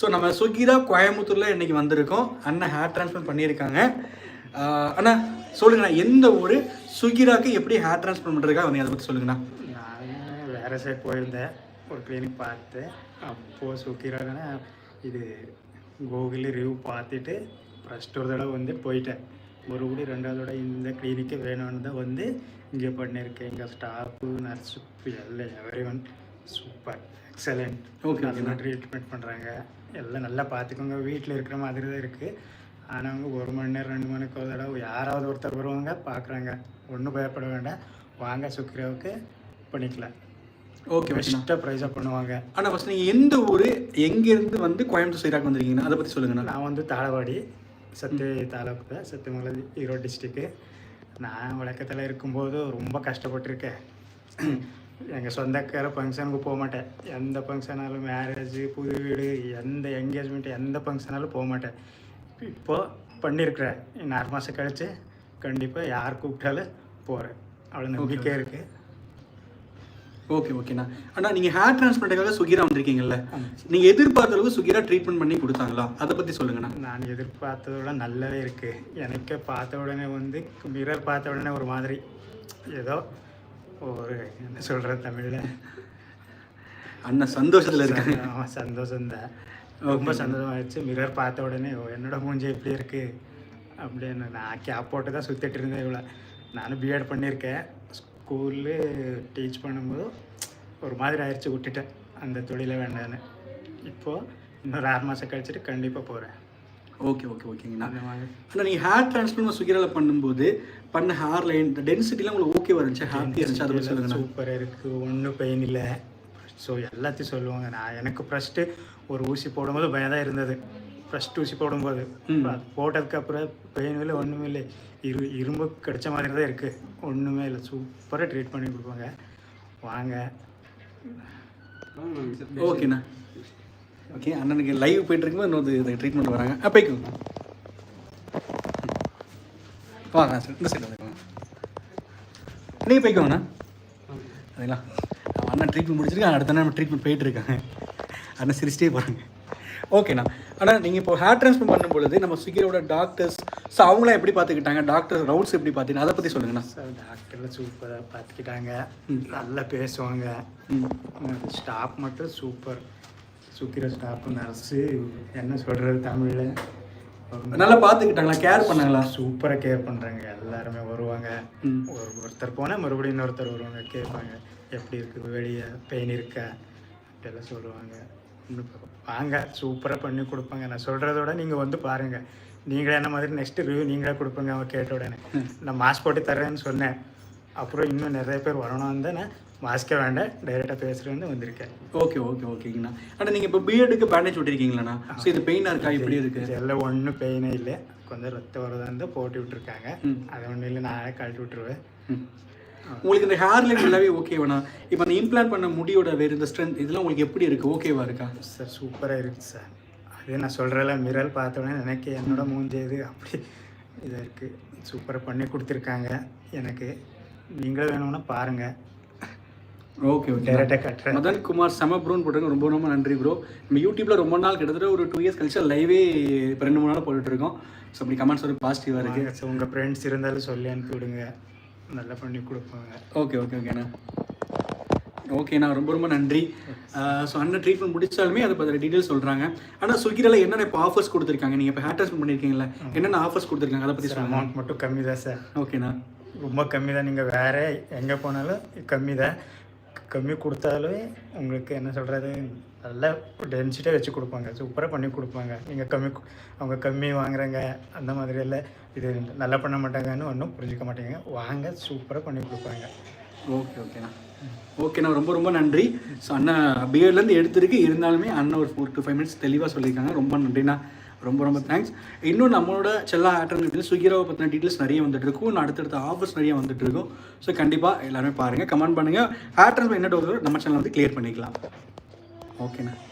So நம்ம சுகிரா கோயம்புத்தூரில் இன்னைக்கு வந்திருக்கோம். அண்ணன் ஹேர் ட்ரான்ஸ்ஃபர் பண்ணியிருக்காங்க. அண்ணா சொல்லுங்கண்ணா எந்த ஊர்? சுகிராக்கு எப்படி ஹேர் ட்ரான்ஸ்ஃபர் பண்ணுறதுக்காக வந்து அதை பற்றி சொல்லுங்கண்ணா. நான் வேறு சைட் போயிருந்தேன். ஒரு கிளினிக் பார்த்தேன் அப்போது சுக்கிராங்கன்னா இது கூகுளில் ரிவ்யூ பார்த்துட்டு ஃபஸ்ட் ஒரு தடவை வந்து போயிட்டேன். ஒரு ரெண்டாவது தடவை இந்த கிளினிக்கு வேணும்னு தான் வந்து இங்கே பண்ணியிருக்கேன். எங்கள் ஸ்டாஃபு நர்ஸு எல்லாம் every one super excellent okay. நல்லா ட்ரீட்மெண்ட் பண்ணுறாங்க எல்லாம் நல்லா பார்த்துக்கோங்க. வீட்டில் இருக்கிற மாதிரி தான் இருக்குது ஆனால் அவங்க ஒரு மணி நேரம் ரெண்டு மணிக்கு ஒரு தடவை யாராவது ஒருத்தர் வருவாங்க பார்க்குறாங்க. ஒன்றும் பயப்பட வேண்டாம். வாங்க சுக்ரியாவுக்கு பண்ணிக்கலாம். ஓகே ஓகேண்ணா பெஸ்ட்டாக ப்ரைஸாக பண்ணுவாங்க. அண்ணா ஃபஸ்ட் நீங்கள் எந்த ஊர் எங்கேருந்து வந்து கோயம்புத்தூர் சுகிராக்கு வந்திருக்கீங்கண்ணா அதை பற்றி சொல்லுங்கண்ணா. நான் வந்து தாளவாடி சத்திய தாலுக்கு சத்தியமலை ஈரோடு டிஸ்ட்ரிக்கு நான் வழக்கத்தில் இருக்கும்போது ரொம்ப கஷ்டப்பட்டிருக்கேன். எங்கள் சொந்தக்கார ஃபங்க்ஷனுக்கு போக மாட்டேன். எந்த ஃபங்க்ஷனாலும் மேரேஜ் புது வீடு எந்த என்கேஜ்மெண்ட் எந்த ஃபங்க்ஷனாலும் போக மாட்டேன். இப்போது பண்ணியிருக்கிறேன் இன்னும் ஆறு மாதம் கழிச்சு கண்டிப்பாக யார் கூப்பிட்டாலும் போகிறேன் அவ்வளோ நம்பிக்கை இருக்குது ஓகே ஓகேண்ணா அண்ணா. நீங்கள் ஹேர் டிரான்ஸ்பிளான்ட்டுக்காக சுகிரா வந்திருக்கீங்கல்ல. நீங்கள் எதிர்பார்த்த அளவுக்கு சுகிரா ட்ரீட்மெண்ட் பண்ணி கொடுத்தாங்களா? அதை பற்றி சொல்லுங்கண்ணா. நான் எதிர்பார்த்ததை விட நல்லாவே இருக்குது எனக்கு பார்த்த உடனே வந்து மிரர் பார்த்த உடனே ஒரு மாதிரி. ஏதோ ஒரு என்ன சொல்கிறது தமிழில்? அண்ணன் சந்தோஷத்தில் இருக்காங்க. ஆமாம் சந்தோஷம்தான் ரொம்ப சந்தோஷமாயிடுச்சு. மிரர் பார்த்த உடனே ஓ என்னோட மூஞ்சி எப்படி இருக்குது அப்படின்னு நான் கேப் போட்டு தான் சுற்றிட்டு இருந்தேன் இவ்வளோ நானும் பிஎட் பண்ணியிருக்கேன். ஸ்கூலு டீச் பண்ணும்போது ஒரு மாதிரி ஆயிடுச்சு விட்டுட்டேன். அந்த தொழிலை வேண்டான்னு. இப்போது இன்னொரு ஆறு மாதம் கழிச்சிட்டு கண்டிப்பாக போகிறேன் ஓகே ஓகே ஓகேங்கண்ணா அண்ணா நீங்கள் ஹேர் டிரான்ஸ்பிளான் சுகிராவில் பண்ணும்போது பண்ண ஹேர் லைன் டென்சிட்டிலாம் உங்களுக்கு ஓகேவா இருந்துச்சு? ஹாப்பியாக இருந்துச்சு? அதை பற்றி சொல்லுங்கண்ணா. சூப்பராக இருக்குது ஒன்றும் பெயின் இல்லை. ஸோ எல்லாத்தையும் சொல்லுவாங்க. நான் எனக்கு ஃபஸ்ட்டு ஒரு ஊசி போடும்போது பயம் தான் இருந்தது. ஃபஸ்ட் ஊசி போடும்போது. அது போட்டதுக்கப்புறம் பெயின் இல்லை ஒன்றுமே இல்லை. இரு இரும்பு கிடைச்ச மாதிரி தான் இருக்குது ஒன்றுமே இல்லை. சூப்பராக ட்ரீட் பண்ணி கொடுப்பாங்க. வாங்க. ஓகேண்ணா ஓகே அண்ணனுக்கு லைவ் போயிட்டு இருக்கும்போது இன்னொரு ட்ரீட்மெண்ட் வராங்க. அப்போக்கும் வாங்க சார் இந்த சைடு வந்துக்கோங்க நீங்கள் போய்க்கோங்கண்ணா அதுங்களா அண்ணன் ட்ரீட்மெண்ட் முடிச்சிருக்காங்க அடுத்த நம்ம ட்ரீட்மெண்ட் போயிட்டு இருக்காங்க அண்ணன் சிரிச்சிட்டே போகிறாங்க ஓகேண்ணா ஆனால் நீங்கள் இப்போ ஹேர் ட்ரான்ஸ்ஃபர் பண்ணும் பொழுது நம்ம சுகிரோட டாக்டர்ஸ் ஸோ அவங்களாம் எப்படி பார்த்துக்கிட்டாங்க? டாக்டர் ரவுண்ட்ஸ் எப்படி பார்த்தீங்கன்னா அதை பற்றி சொல்லுங்கண்ணா. சார் டாக்டரில் சூப்பராக பார்த்துக்கிட்டாங்க. நல்லா பேசுவாங்க. ஸ்டாஃப் மட்டும் சூப்பர் சுக்கிர ஸ்டாஃப் நர்ஸு என்ன சொல்கிறது தமிழில்? நல்லா பார்த்துக்கிட்டாங்களா கேர் பண்ணாங்களா? சூப்பராக கேர் பண்ணுறாங்க எல்லாருமே வருவாங்க. ஒரு ஒருத்தர் போனால் மறுபடியும் இன்னொருத்தர் வருவாங்க கேட்பாங்க. எப்படி இருக்குது வெளியே பெயின் இருக்கா? அப்படியெல்லாம் சொல்லுவாங்க. வாங்க சூப்பராக பண்ணி கொடுப்பாங்க. நான் சொல்கிறத விட நீங்கள் வந்து பாருங்கள் நீங்களே என்ன மாதிரி நெக்ஸ்ட் ரிவ்யூ நீங்களே கொடுப்பீங்க அவங்க கேட்ட உடனே. நான் மாஸ்க் போட்டு தரேன்னு சொன்னேன். அப்புறம் இன்னும் நிறைய பேர் வரணும் தான் நான் மாஸ்க்கே வேண்டாம் டைரெக்டாக பேசுகிறேன்னு வந்திருக்கேன். ஓகே ஓகே ஓகேங்கண்ணா ஆனால் நீங்கள் இப்போ பிஎட்டுக்கு பேண்டேஜ் விட்டிருக்கீங்களாண்ணா ஸோ இது பெயினாக இருக்கா? இப்படி இருக்கு? இதெல்லாம் ஒன்றும் பெயினே இல்லை. கொஞ்சம் ரத்தம் வரதா இருந்தால் போட்டு விட்டுருக்காங்க. அது ஒன்றும் இல்லை நானே கழட்டி விட்டுருவேன். உங்களுக்கு இந்த ஹேர் லைன் நல்லாவே ஓகேவாண்ணா இப்போ அந்த இம்ப்ளான்ட் பண்ண முடியோட வேறு இந்த ஸ்ட்ரென்த் இதெல்லாம் உங்களுக்கு எப்படி இருக்கு? ஓகேவா இருக்கா? சார் சூப்பராக இருக்குது சார் அது நான் சொல்கிறேன்ல மிரல் பார்த்த உடனே எனக்கு என்னோட மூஞ்சி இது அப்படி இதாக இருக்குது சூப்பராக பண்ணி கொடுத்துருக்காங்க எனக்கு. நீங்களும் வேணும்னா பாருங்கள் ஓகே ஓகே டேரெக்டாக கட்டுறேன் மதன் குமார் செம ப்ரோன்னு போட்டுருங்க ரொம்ப ரொம்ப நன்றி ப்ரோ நம்ம யூடியூப்ல ரொம்ப நாள் கிட்டத்தட்ட ஒரு டூ இயர்ஸ் கழிச்சு லைவே இப்போ ரெண்டு மூணு நாள் போட்டுட்டு இருக்கோம் ஸோ அப்படி கமெண்ட்ஸ் ஒரு பாசிட்டிவாக இருக்கு. உங்கள் ஃப்ரெண்ட்ஸ் இருந்தாலும் சொல்லி அனுப்பி விடுங்க. நல்லா பண்ணி கொடுப்பாங்க. ஓகே ஓகே ஓகேண்ணா ஓகேண்ணா ரொம்ப ரொம்ப நன்றி. ஸோ அண்ணன் ட்ரீட்மெண்ட் முடிச்சாலுமே அதை பற்றி டீட்டெயில் சொல்கிறாங்க ஆனால் சுகிரில் என்னென்ன இப்போ ஆஃபர்ஸ் கொடுத்துருக்காங்க? நீங்கள் இப்போ ட்ரான்ஸ்ஃபர் பண்ணியிருக்கீங்களா என்னென்ன ஆஃபர்ஸ் கொடுத்துருக்காங்க? அதை பற்றி சொல்லுங்கள் அமௌண்ட் மட்டும் கம்மி தான் சார் ஓகேண்ணா ரொம்ப கம்மி தான் நீங்கள் வேறு எங்கே போனாலும் கம்மி தான் கம்மி கொடுத்தாலே உங்களுக்கு என்ன சொல்கிறது நல்ல டென்சிட்டியாக வச்சு கொடுப்பாங்க. சூப்பராக பண்ணி கொடுப்பாங்க. நீங்கள் கம்மி அவங்க கம்மி வாங்குறாங்க அந்த மாதிரி எல்லாம் இது நல்லா பண்ண மாட்டாங்கன்னு ஒன்றும் புரிஞ்சுக்க மாட்டேங்க. வாங்க சூப்பராக பண்ணி கொடுப்பாங்க. ஓகே ஓகேண்ணா ஓகேண்ணா ரொம்ப ரொம்ப நன்றி. ஸோ அண்ணன் பிஎட்லேருந்து எடுத்திருக்கு. இருந்தாலுமே அண்ணன் ஒரு ஃபோர் டு ஃபைவ் மினிட்ஸ் தெளிவாக சொல்லியிருக்காங்க. ரொம்ப நன்றிண்ணா. ரொம்ப ரொம்ப தேங்க்ஸ் இன்னும் நம்மளோட செல்லா ஆட்டம் சுகிராவை பற்றின டீட்டெயில்ஸ் நிறைய வந்துட்டு இருக்கும் அடுத்தடுத்த ஆஃபர்ஸ் நிறைய வந்துட்டு இருக்கும் ஸோ கண்டிப்பாக எல்லாருமே பாருங்கள் கமெண்ட் பண்ணுங்கள் ஆட்ரஸ் என்ன டவுட் நம்ம சேனல் வந்து கிளியர் பண்ணிக்கலாம். ஓகேண்ணா